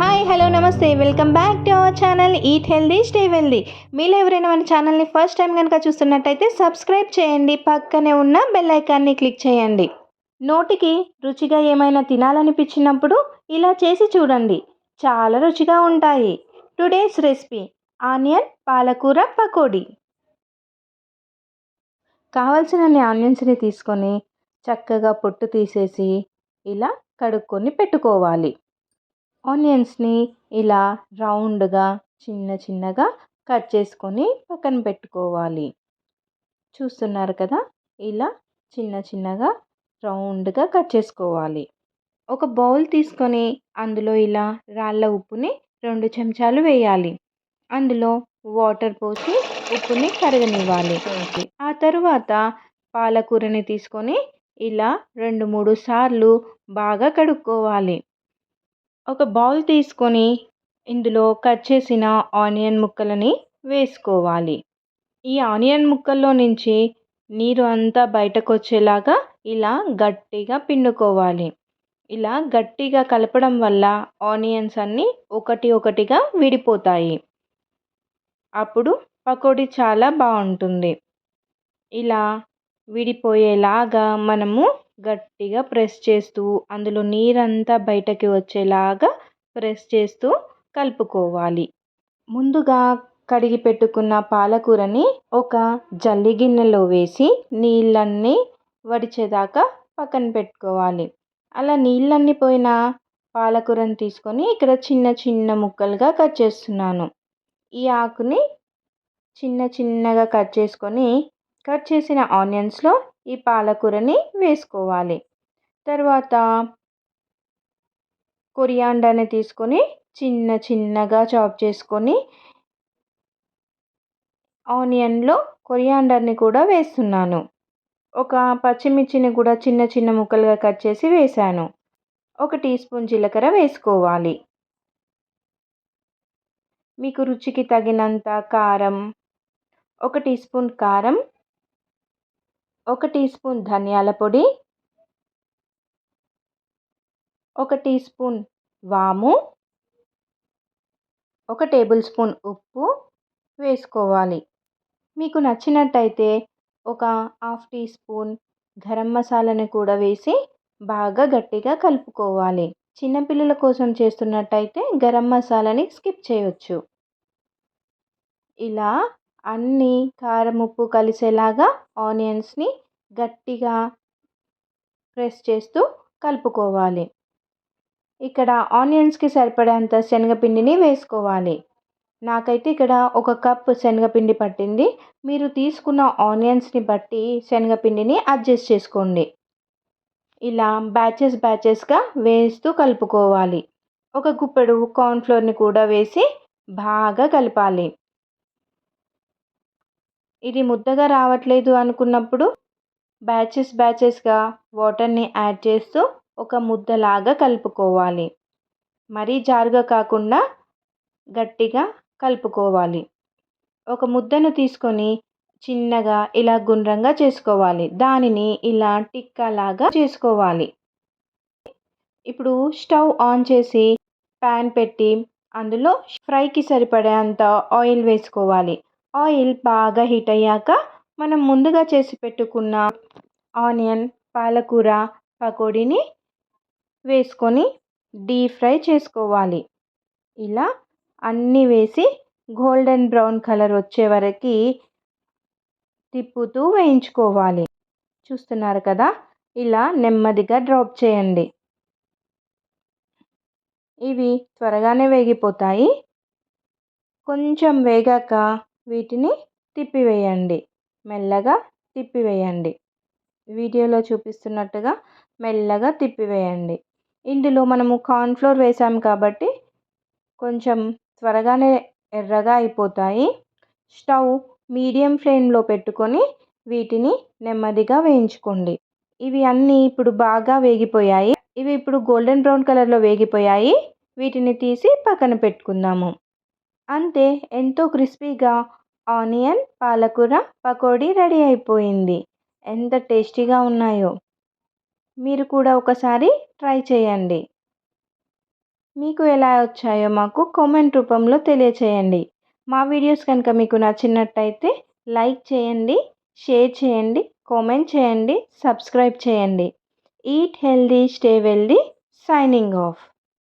Hi hello namaste. Welcome back to our channel eat healthy stay wealthy మీలో ఎవరైనా మన ఛానల్ని ఫస్ట్ టైం కనుక చూస్తున్నట్టయితే సబ్స్క్రైబ్ చేయండి. పక్కనే ఉన్న బెల్ ఐకాన్ని క్లిక్ చేయండి. నోటికి రుచిగా ఏమైనా తినాలనిపించినప్పుడు ఇలా చేసి చూడండి. చాలా రుచిగా ఉంటాయి. టుడేస్ రెసిపీ ఆనియన్ పాలకూర పకోడీ. కావలసినన్ని ఆనియన్స్ని తీసుకొని చక్కగా పొట్టు తీసేసి ఇలా కడుక్కొని పెట్టుకోవాలి. ఆనియన్స్ని ఇలా రౌండ్గా చిన్న చిన్నగా కట్ చేసుకొని పక్కన పెట్టుకోవాలి. చూస్తున్నారు కదా? ఇలా చిన్న చిన్నగా రౌండ్గా కట్ చేసుకోవాలి. ఒక బౌల్ తీసుకొని అందులో ఇలా రాళ్ళ ఉప్పుని రెండు చెంచాలు వేయాలి. అందులో వాటర్ పోసి ఉప్పుని కరగనివ్వాలి. ఆ తరువాత పాలకూరని తీసుకొని ఇలా రెండు మూడు సార్లు బాగా కడుక్కోవాలి. ఒక బౌల్ తీసుకొని ఇందులో కట్ చేసిన ఆనియన్ ముక్కలని వేసుకోవాలి. ఈ ఆనియన్ ముక్కల్లో నుంచి నీరు అంతా బయటకు వచ్చేలాగా ఇలా గట్టిగా పిండుకోవాలి. ఇలా గట్టిగా కలపడం వల్ల ఆనియన్స్ అన్నీ ఒకటి ఒకటిగా విడిపోతాయి. అప్పుడు పకోడీ చాలా బాగుంటుంది. ఇలా విడిపోయేలాగా మనము గట్టిగా ప్రెస్ చేస్తూ అందులో నీరంతా బయటకి వచ్చేలాగా ప్రెస్ చేస్తూ కలుపుకోవాలి. ముందుగా కడిగి పెట్టుకున్న పాలకూరని ఒక జల్లి గిన్నెలో వేసి నీళ్ళన్నీ వడిచేదాకా పక్కన పెట్టుకోవాలి. అలా నీళ్ళన్నీ పోయిన పాలకూరని తీసుకొని ఇక్కడ చిన్న చిన్న ముక్కలుగా కట్ చేస్తున్నాను. ఈ ఆకుని చిన్న చిన్నగా కట్ చేసుకొని కట్ చేసిన ఆనియన్స్లో ఈ పాలకూరని వేసుకోవాలి. తర్వాత కొరియాండర్ని తీసుకొని చిన్న చిన్నగా చాప్ చేసుకొని ఆనియన్లో కొరియాండర్ని కూడా వేస్తున్నాను. ఒక పచ్చిమిర్చిని కూడా చిన్న చిన్న ముక్కలుగా కట్ చేసి వేసాను. ఒక టీ స్పూన్ జీలకర్ర వేసుకోవాలి. మీకు రుచికి తగినంత కారం ఒక టీ స్పూన్ కారం ఒక టీ స్పూన్ ధనియాల పొడి ఒక టీ స్పూన్ వాము ఒక టేబుల్ స్పూన్ ఉప్పు వేసుకోవాలి. మీకు నచ్చినట్టయితే ఒక హాఫ్ టీ స్పూన్ గరం మసాలాని కూడా వేసి బాగా గట్టిగా కలుపుకోవాలి. చిన్నపిల్లల కోసం చేస్తున్నట్టయితే గరం మసాలాని స్కిప్ చేయొచ్చు. ఇలా అన్నీ కారం ఉప్పు కలిసేలాగా ఆనియన్స్ని గట్టిగా ప్రెస్ చేస్తూ కలుపుకోవాలి. ఇక్కడ ఆనియన్స్కి సరిపడేంత శనగపిండిని వేసుకోవాలి. నాకైతే ఇక్కడ ఒక కప్ శనగపిండి పట్టింది. మీరు తీసుకున్న ఆనియన్స్ని బట్టి శనగపిండిని అడ్జస్ట్ చేసుకోండి. ఇలా బ్యాచెస్ బ్యాచెస్గా వేస్తూ కలుపుకోవాలి. ఒక గుప్పెడు కార్న్ఫ్లోర్ని కూడా వేసి బాగా కలపాలి. ఇది ముద్దగా రావట్లేదు అనుకున్నప్పుడు బ్యాచెస్ బ్యాచెస్గా వాటర్ని యాడ్ చేస్తూ ఒక ముద్దలాగా కలుపుకోవాలి. మరీ జారుగా కాకుండా గట్టిగా కలుపుకోవాలి. ఒక ముద్దను తీసుకొని చిన్నగా ఇలా గుండ్రంగా చేసుకోవాలి. దానిని ఇలా టిక్కాలాగా చేసుకోవాలి. ఇప్పుడు స్టవ్ ఆన్ చేసి ప్యాన్ పెట్టి అందులో ఫ్రైకి సరిపడేంత ఆయిల్ వేసుకోవాలి. ఆయిల్ బాగా హీట్ అయ్యాక మనం ముందుగా చేసి పెట్టుకున్న ఆనియన్ పాలకూర పకోడీని వేసుకొని డీప్ ఫ్రై చేసుకోవాలి. ఇలా అన్నీ వేసి గోల్డెన్ బ్రౌన్ కలర్ వచ్చే వరకు తిప్పుతూ వేయించుకోవాలి. చూస్తున్నారు కదా? ఇలా నెమ్మదిగా డ్రాప్ చేయండి. ఇవి త్వరగానే వేగిపోతాయి. కొంచెం వేగాక వీటిని తిప్పివేయండి. మెల్లగా తిప్పివేయండి. వీడియోలో చూపిస్తున్నట్టుగా మెల్లగా తిప్పివేయండి. ఇందులో మనము కార్న్ఫ్లోర్ వేసాం కాబట్టి కొంచెం త్వరగానే ఎర్రగా అయిపోతాయి. స్టవ్ మీడియం ఫ్లేమ్లో పెట్టుకొని వీటిని నెమ్మదిగా వేయించుకోండి. ఇవి అన్నీ ఇప్పుడు బాగా వేగిపోయాయి. ఇవి ఇప్పుడు గోల్డెన్ బ్రౌన్ కలర్లో వేగిపోయాయి. వీటిని తీసి పక్కన పెట్టుకుందాము. అంతే ఎంతో క్రిస్పీగా ఆనియన్ పాలకూర పకోడీ రెడీ అయిపోయింది. ఎంత టేస్టీగా ఉన్నాయో. మీరు కూడా ఒకసారి ట్రై చేయండి. మీకు ఎలా వచ్చాయో మాకు కామెంట్ రూపంలో తెలియచేయండి. మా వీడియోస్ కనుక మీకు నచ్చినట్టయితే లైక్ చేయండి షేర్ చేయండి కామెంట్ చేయండి సబ్స్క్రైబ్ చేయండి. Eat healthy stay wealthy signing off.